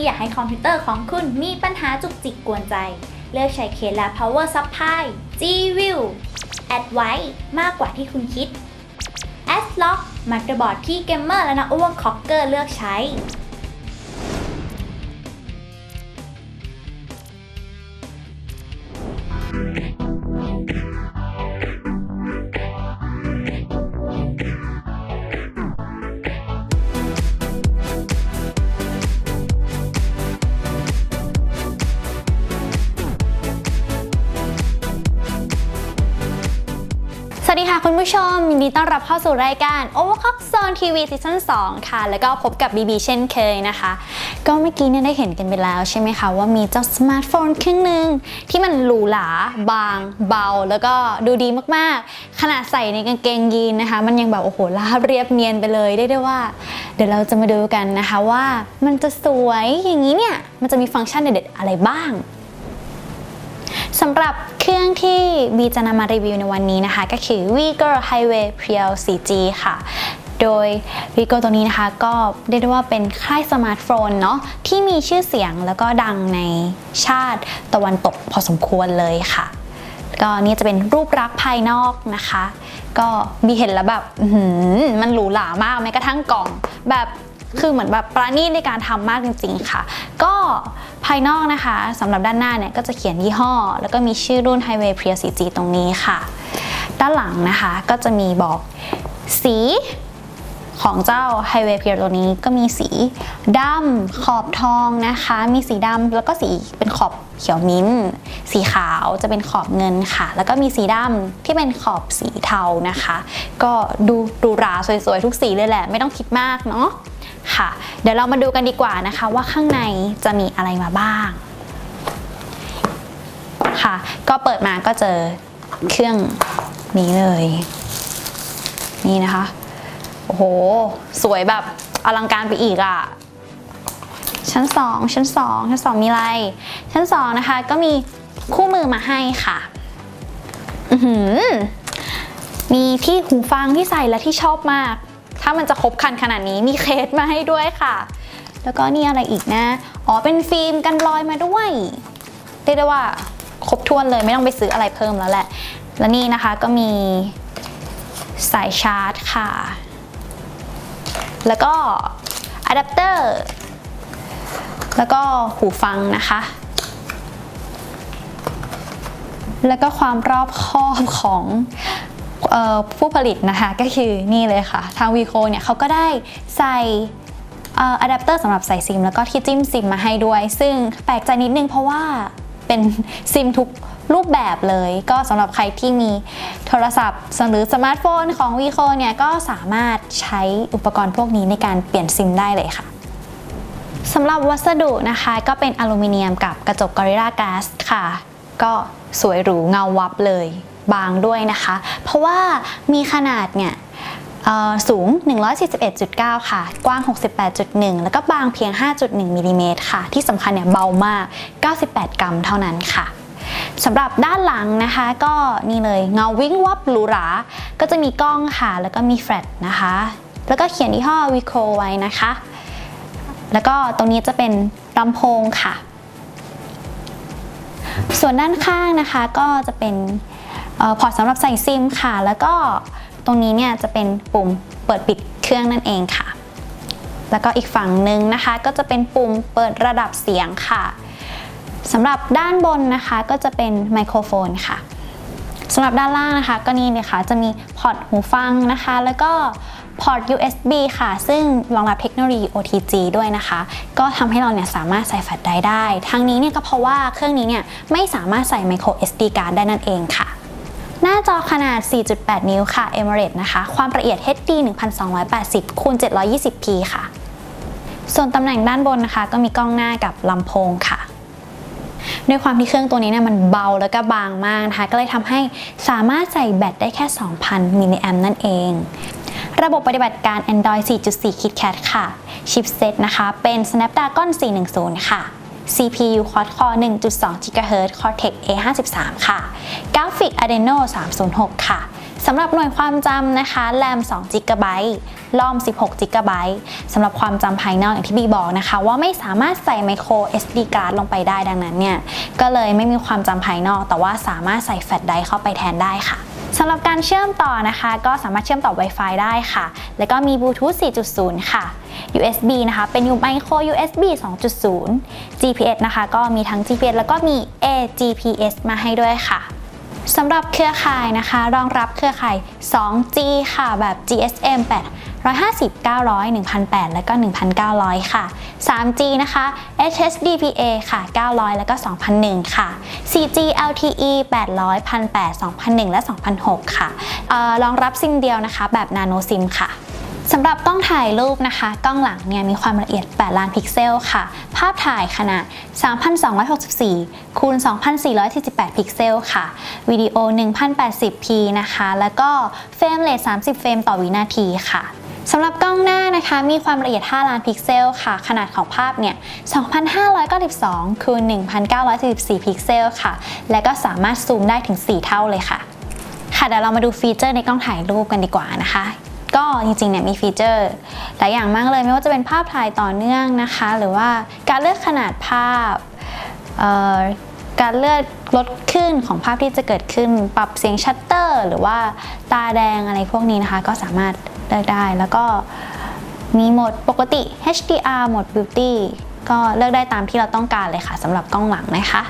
ไม่อยากให้คอมพิวเตอร์ของคุณมีปัญหาจุกจิกกวนใจ เลือกใช้เคสและ power supply G-View Add ไว้มากกว่าที่คุณคิด a s l o c k มัตเตอร์บอร์ดที่เกมเมอร์และนักอ้วงคอกเกอร์เลือกใช้ ดีค่ะคุณผู้ชมยินดีต้อนรับเข้าสู่รายการ Overclock Zone TV Season 2 ค่ะ แล้วก็พบกับ BB เช่นเคยนะคะ ก็เมื่อกี้เนี่ยได้เห็นกันไปแล้วใช่ไหมคะ ว่ามีเจ้าสมาร์ทโฟนเครื่องหนึ่งที่มันหรูหราบาง เบา แล้วก็ดูดีมากๆ ขนาดใส่ในกางเกงยีนนะคะ มันยังแบบ โอ้โหราบเรียบเนียนไปเลยได้ได้ว่า เดี๋ยวเราจะมาดูกันนะคะว่ามันจะสวยอย่างนี้เนี่ยมันจะมีฟังก์ชันเด็ดๆอะไรบ้างสำหรับ เครื่องที่บีจะนำมารีวิวในวันนี้นะคะ ก็คือ Vigo Highway Prio 4G ค่ะ โดย Vigo ตัวนี้นะคะ ก็เรียกได้ว่าเป็นค่ายสมาร์ทโฟนเนาะที่มีชื่อเสียงแล้วก็ดังในชาติตะวันตกพอสมควรเลยค่ะ ก็นี่จะเป็นรูปลักษณ์ภายนอกนะคะ ก็บีเห็นแล้วแบบมันหรูหรามากแม้กระทั่งกล่องแบบ คือเหมือนแบบประณีตในการทำมากจริง ๆ ค่ะ ก็ภายนอกนะคะสำหรับด้านหน้าเนี่ยก็จะเขียนยี่ห้อ แล้วก็มีชื่อรุ่น Highway Prio 4G ตรงนี้ค่ะ ด้านหลังนะคะก็จะมีบอกสีของเจ้า Highway Pure ตัวนี้ก็มีสีดำขอบทองนะคะ มีสีดำแล้วก็สีเป็นขอบเขียวมิ้นสีขาวจะเป็นขอบเงินค่ะ แล้วก็มีสีดำที่เป็นขอบสีเทานะคะ ก็ดูดูราสวยๆ ทุกสีเลยแหละ ไม่ต้องคิดมากเนาะ ค่ะ เดี๋ยวเรามาดูกันดีกว่านะคะ ว่าข้างในจะมีอะไรมาบ้าง ค่ะ ก็เปิดมาก็เจอเครื่องนี้เลย นี่นะคะ โอ้โห สวยแบบอลังการไปอีกอะ่ะชั้น 2 ชั้น 2 ชั้น 2 มีอะไร ชั้น 2 นะคะ ก็มีคู่มือมาให้ค่ะ อือหือมีที่หูฟังที่ใส่และที่ชอบมาก ถ้ามันจะครบคันขนาดนี้มีเคสมาให้ด้วยค่ะ แล้วก็นี่อะไรอีกนะ อ๋อเป็นฟิล์มกันรอยมาด้วยเรียกได้ว่าครบถ้วนเลยไม่ต้องไปซื้ออะไรเพิ่มแล้วแหละ และนี่นะคะก็มีสายชาร์จค่ะ แล้วก็อะแดปเตอร์ แล้วก็หูฟังนะคะ แล้วก็ความรอบคอบของ ผู้ผลิตนะคะก็คือนี่เลยค่ะ ทางวีโคเนี่ยเขาก็ได้ใส่อะแดปเตอร์สำหรับใส่ซิม แล้วก็ที่จิ้มซิมมาให้ด้วย ซึ่งแปลกใจนิดนึงเพราะว่าเป็นซิมทุกรูปแบบเลย ก็สำหรับใครที่มีโทรศัพท์หรือสมาร์ทโฟนของวีโคเนี่ยก็สามารถใช้อุปกรณ์พวกนี้ในการเปลี่ยนซิมได้เลยค่ะสำหรับวัสดุนะคะก็เป็นอลูมิเนียมกับกระจก Gorilla Glass ค่ะ ก็สวยหรูเงาวับเลยบางด้วยนะคะ เพราะว่ามีขนาดเนี่ยเอ่อสูง 141.9 ค่ะ กว้าง 68.1 แล้วก็บางเพียง 5.1มิลลิเมตรค่ะ ที่สำคัญเนี่ยเบามาก 98 กรัมเท่านั้นค่ะสำหรับด้านหลังนะคะก็นี่เลยเงาวิ่งวับหรูหรา ก็จะมีกล้องค่ะ แล้วก็มีแฟลชนะคะ แล้วก็เขียนยี่ห้อวิโคไว้นะคะ แล้วก็ตรงนี้จะเป็นลำโพงค่ะ ส่วนด้านข้างนะคะก็จะเป็น พอร์ตสำหรับใส่ซิมค่ะ แล้วก็ตรงนี้เนี่ยจะเป็นปุ่มเปิดปิดเครื่องนั่นเองค่ะ แล้วก็อีกฝั่งหนึ่งนะคะ ก็จะเป็นปุ่มเปิดระดับเสียงค่ะสำหรับด้านบนนะคะก็จะเป็นไมโครโฟนค่ะสำหรับด้านล่างนะคะ ก็นี่เลยค่ะจะมีพอร์ตหูฟังนะคะ แล้วก็พอร์ต USB ค่ะ ซึ่งรองรับเทคโนโลยี OTG ด้วยนะคะ ก็ทำให้เราเนี่ยสามารถใส่แฟลชไดร์ได้ ทั้งนี้เนี่ยก็เพราะว่าเครื่องนี้เนี่ยไม่สามารถใส่ micro SD card ได้นั่นเองค่ะ หน้าจอขนาด 4.8 นิ้วค่ะ AMOLED นะคะ ความละเอียด HD 1280คูณ 720p ค่ะ ส่วนตำแหน่งด้านบนนะคะ ก็มีกล้องหน้ากับลำโพงค่ะด้วยความที่เครื่องตัวนี้เนี่ยมันเบาแล้วก็บางมากนะคะ ก็เลยทำให้สามารถใส่แบตได้แค่ 2,000มิลลิแอมนั่นเอง ระบบปฏิบัติการ Android 4.4 KitKat ค่ะ ชิปเซตนะคะ เป็น Snapdragon 410 ค่ะ CPU Quad-Core 1.2 GHz Cortex A53 ค่ะ Graphic Adreno 306 ค่ะสำหรับหน่วยความจำนะคะ RAM 2 GB ล่อม 16 g b สำหรับความจำภายนอกอย่างที่บีบอกนะคะ ว่าไม่สามารถใส่ micro SD card ลงไปได้ดังนั้นเนี่ย ก็เลยไม่มีความจำภายนอก แต่ว่าสามารถใส่แฟลชไดร์เข้าไปแทนได้ค่ะ สำหรับการเชื่อมต่อนะคะ ก็สามารถเชื่อมต่อ Wi-Fi ได้ค่ะ แล้วก็มี Bluetooth 4.0 ค่ะ USB นะคะ เป็น Micro USB 2.0 GPS นะคะ ก็มีทั้ง GPS แล้วก็มี AGPS มาให้ด้วยค่ะ สำหรับเครือข่ายนะคะ รองรับเครือข่าย 2G ค่ะ แบบ GSM 8 150 900 1,800 แล้วก็ 1900 ค่ะ 3G นะคะ HSDPA ค่ะ 900 แล้วก็ 2001 ค่ะ 4G LTE 800 1800 2001 และ 2006 ค่ะออรองรับซิมเดียวนะคะ แบบ Nano SIM ค่ะ สำหรับกล้องถ่ายรูปนะคะ กล้องหลังเนี่ยมีความละเอียด 8 ล้านพิกเซลค่ะ ภาพถ่ายขนาด 3,264 คูณ 2,448 พิกเซลค่ะ วิดีโอ 1,080p นะคะ แล้วก็เฟรมเรท30 เฟรมต่อวินาทีค่ะสำหรับกล้องหน้านะคะมีความละเอียด 5 ล้านพิกเซลค่ะ ขนาดของภาพเนี่ย 2,592 คูณ 1,944 พิกเซลค่ะ และก็สามารถซูมได้ถึง 4 เท่าเลยค่ะ ค่ะเดี๋ยวเรามาดูฟีเจอร์ในกล้องถ่ายรูปกันดีกว่านะคะ ก็จริงๆเนี่ยมีฟีเจอร์หลายอย่างมากเลยไม่ว่าจะเป็นภาพถ่ายต่อเนื่องนะคะ หรือว่าการเลือกขนาดภาพการเลือกลดขึ้นของภาพที่จะเกิดขึ้น ปรับเสียงชัตเตอร์ หรือว่าตาแดงอะไรพวกนี้นะคะ ก็สามารถเลือกได้แล้วก็มีโหมดปกติ HDR โหมด Beauty ก็เลือกได้ตามที่เราต้องการเลยค่ะสำหรับกล้องหลังนะคะ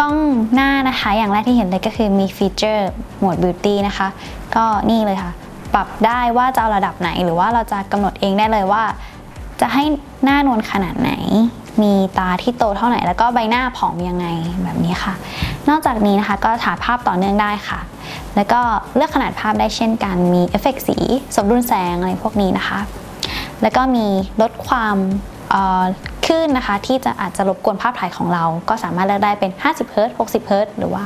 กล้องหน้านะคะอย่างแรกที่เห็นเลยก็คือมีฟีเจอร์โหมด Beauty นะคะ ก็นี่เลยค่ะ ปรับได้ว่าจะเอาระดับไหน หรือว่าเราจะกำหนดเองได้เลยว่า จะให้หน้านวลขนาดไหน มีตาที่โตเท่าไหร่แล้วก็ใบหน้าผอมยังไงแบบนี้ค่ะ นอกจากนี้นะคะก็ถ่ายภาพต่อเนื่องได้ค่ะ แล้วก็เลือกขนาดภาพได้เช่นกันมีเอฟเฟกต์สี สมดุลแสงอะไรพวกนี้นะคะ แล้วก็มีลดความเอ่อคลื่นนะคะที่จะอาจจะรบกวนภาพถ่ายของเรา ก็สามารถเลือกได้เป็น 50เฮิรต60เฮิรตหรือว่า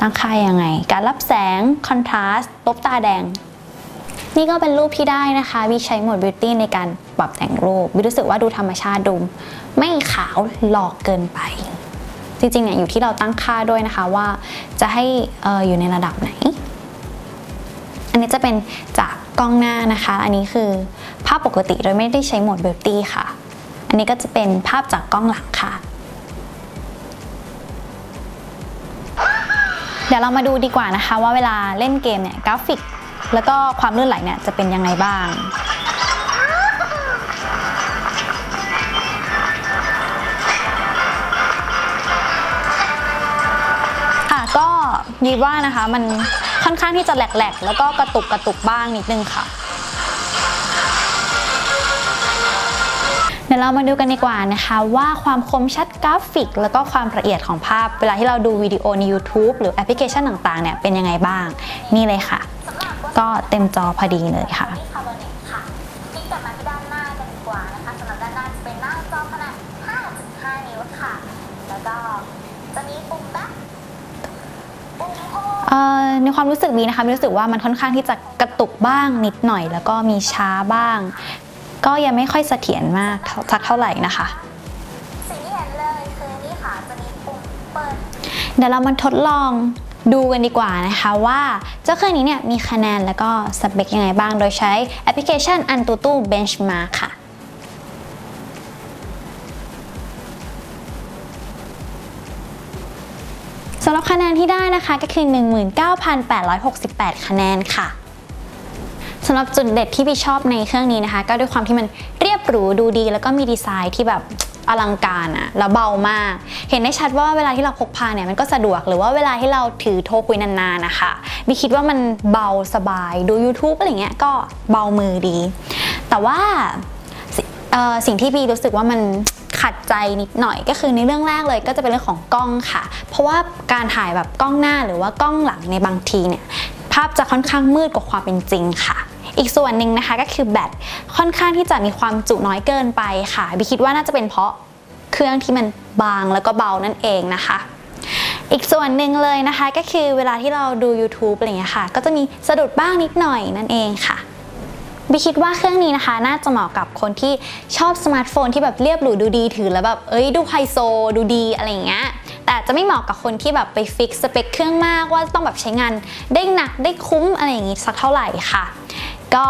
ตั้งค่ายังไง การรับแสง คอนทราสต์ ลบตาแดง นี่ก็เป็นรูปที่ได้นะคะวิใช้โหมด Beauty ในการปรับแต่งรูปวิรู้สึกว่าดูธรรมชาติดูไม่ขาวหลอกเกินไป จริงๆเนี่ยอยู่ที่เราตั้งค่าด้วยนะคะว่าจะให้อออยู่ในระดับไหน อันนี้จะเป็นจากกล้องหน้านะคะ อันนี้คือภาพปกติโดยไม่ได้ใช้โหมด Beauty ค่ะ อันนี้ก็จะเป็นภาพจากกล้องหลังค่ะเดี๋ยวเรามาดูดีกว่านะคะว่าเวลาเล่นเกมเนี่ยกราฟิก แล้วก็ความลื่นไหลเนี่ยจะเป็นยังไงบ้างค่ะก็ยีว่านะคะมันค่อนข้างที่จะแหลกๆ แล้วก็กระตุกกระตุกบ้างนิดนึงค่ะ เดี๋ยวเรามาดูกันดีกว่านะคะว่าความคมชัดกราฟิก แล้วก็ความละเอียดของภาพ เวลาที่เราดูวิดีโอใน YouTube หรือแอปพลิเคชันต่างๆเนี่ยเป็นยังไงบ้าง นี่เลยค่ะ ก็เต็มจอพอดีเลยค่ะนี่ค่ะเบอร์หนึ่งค่ะคลิกกลับมาที่ด้านหน้ากันดีกว่านะคะสำหรับด้านหน้าจะเป็นหน้าจอขนาด 5.5 นิ้วค่ะ แล้วก็จะมีปุ่มแบ็คปุ่มโฮมเอ่อในความรู้สึกบีนะคะบีรู้สึกว่ามันค่อนข้างที่จะกระตุกบ้างนิดหน่อย แล้วก็มีช้าบ้าง ก็ยังไม่ค่อยเสถียรมากเท่าสักเท่าไหร่นะคะสิ่งที่เห็นเลยคือนี่ค่ะจะมีปุ่มเปิดเดี๋ยวเรามาทดลอง ดูกันดีกว่านะคะว่าเจ้าเครื่องนี้เนี่ยมีคะแนนแล้วก็สเปคยังไงบ้าง โดยใช้แอปพลิเคชัน Antutu Benchmark ค่ะสำหรับคะแนนที่ได้นะคะก็คือ 19,868 คะแนนค่ะสำหรับจุดเด็ดที่พี่ชอบในเครื่องนี้นะคะ ก็ด้วยความที่มันเรียบหรูดูดี แล้วก็มีดีไซน์ที่แบบ อลังการอะแล้วเบามาก เห็นได้ชัดว่าเวลาที่เราพกพาเนี่ยมันก็สะดวกหรือว่าเวลาที่เราถือโทรคุยนานๆนะคะบีคิดว่ามันเบาสบายดู YouTube อะไรเงี้ยก็เบามือดี แต่ว่าส,สิ่งที่บีรู้สึกว่ามันขัดใจนิดหน่อยก็คือในเรื่องแรกเลยก็จะเป็นเรื่องของกล้องค่ะ เพราะว่าการถ่ายแบบกล้องหน้าหรือว่ากล้องหลังในบางทีเนี่ยภาพจะค่อนข้างมืดกว่าความเป็นจริงค่ะ อีกส่วนหนึ่งนะคะก็คือแบตค่อนข้างที่จะมีความจุน้อยเกินไปค่ะบิคิดว่าน่าจะเป็นเพราะเครื่องที่มันบางแล้วก็เบานั่นเองนะคะอีกส่วนหนึ่งเลยนะคะก็คือเวลาที่เราดู YouTube อะไรอย่างเงี้ยค่ะ ก็จะมีสะดุดบ้างนิดหน่อยนั่นเองค่ะบิคิดว่าเครื่องนี้นะคะ น่าจะเหมาะกับคนที่ชอบสมาร์ทโฟนที่แบบเรียบหรูดูดีถือแล้วแบบเอ้ยดูไฮโซดูดีอะไรเงี้ยแต่จจะไม่เหมาะกับคนที่แบบไปฟิกสเปคเครื่องมากว่าต้องแบบใช้งานได้หนักได้คุ้มอะไรอย่างงี้สักเท่าไหร่ค่ะ ก็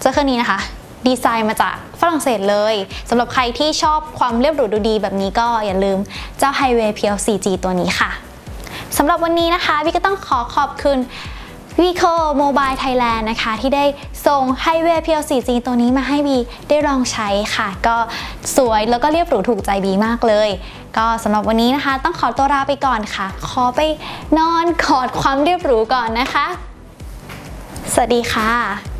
เจ้าเครื่องนี้นะคะ ดีไซน์มาจากฝรั่งเศสเลยสำหรับใครที่ชอบความเรียบหรูดูดีแบบนี้ก็อย่าลืมเจ้า Highway PL4G ตัวนี้ค่ะสำหรับวันนี้นะคะพี่ก็ต้องขอขอบคุณ Vico Mobile Thailand นะคะ ที่ได้ส่ง Highway PL4G ตัวนี้มาให้บีได้ลองใช้ค่ะ ก็สวยแล้วก็เรียบหรูถูกใจบีมากเลย ก็สำหรับวันนี้นะคะ ต้องขอตัวลาไปก่อนค่ะ ขอไปนอนกอดความเรียบหรูก่อนนะคะ สวัสดีค่ะ